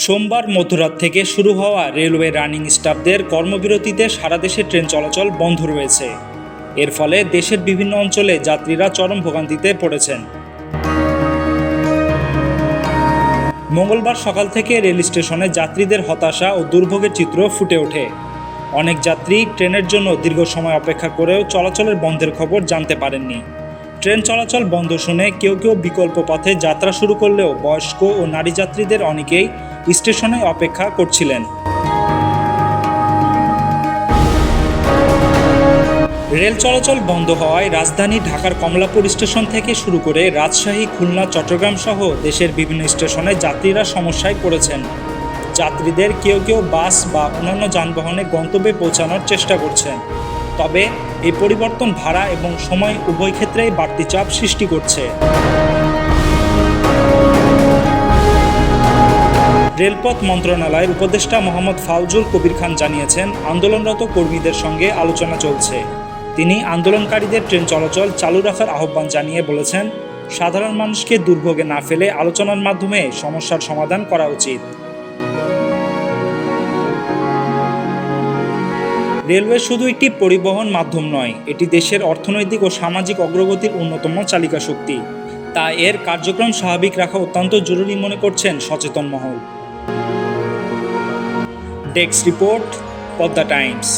সোমবার মধ্যরাত থেকে শুরু হওয়া রেলওয়ে রানিং স্টাফদের কর্মবিরতিতে সারা দেশে ট্রেন চলাচল বন্ধ রয়েছে। এর ফলে দেশের বিভিন্ন অঞ্চলে যাত্রীরা চরম ভোগান্তিতে পড়েছেন। মঙ্গলবার সকাল থেকে রেল স্টেশনে যাত্রীদের হতাশা ও দুর্ভোগের চিত্র ফুটে ওঠে। অনেক যাত্রী ট্রেনের জন্য দীর্ঘ সময় অপেক্ষা করেও চলাচলের বন্ধের খবর জানতে পারেননি। ট্রেন চলাচল বন্ধ শুনে কেউ কেউ বিকল্প পথে যাত্রা শুরু করলেও বয়স্ক ও নারী যাত্রীদের অনেকেই স্টেশনে অপেক্ষা করছিলেন। রেল চলাচল বন্ধ হওয়ায় রাজধানী ঢাকার কমলাপুর স্টেশন থেকে শুরু করে রাজশাহী, খুলনা, চট্টগ্রাম সহ দেশের বিভিন্ন স্টেশনে যাত্রীরা সমস্যায় পড়েছেন। যাত্রীদের কেউ কেউ বাস বা অন্যান্য যানবাহনে গন্তব্যে পৌঁছানোর চেষ্টা করছেন। তবে এই পরিবর্তন ভাড়া এবং সময় উভয় ক্ষেত্রেই বাড়তি চাপ সৃষ্টি করছে। রেলপথ মন্ত্রণালয়ের উপদেষ্টা মোহাম্মদ ফাউজুল কবির খান জানিয়েছেন, আন্দোলনরত কর্মীদের সঙ্গে আলোচনা চলছে। তিনি আন্দোলনকারীদের ট্রেন চলাচল চালু রাখার আহ্বান জানিয়ে বলেছেন, সাধারণ মানুষকে দুর্ভোগে না ফেলে আলোচনার মাধ্যমে সমস্যার সমাধান করা উচিত। রেলওয়ে শুধু একটি পরিবহন মাধ্যম নয়, এটি দেশের অর্থনৈতিক ও সামাজিক অগ্রগতির অন্যতম চালিকা শক্তি। তা এর কার্যক্রম স্বাভাবিক রাখা অত্যন্ত জরুরি মনে করছেন সচেতন মহল। Desk report, Padma Times.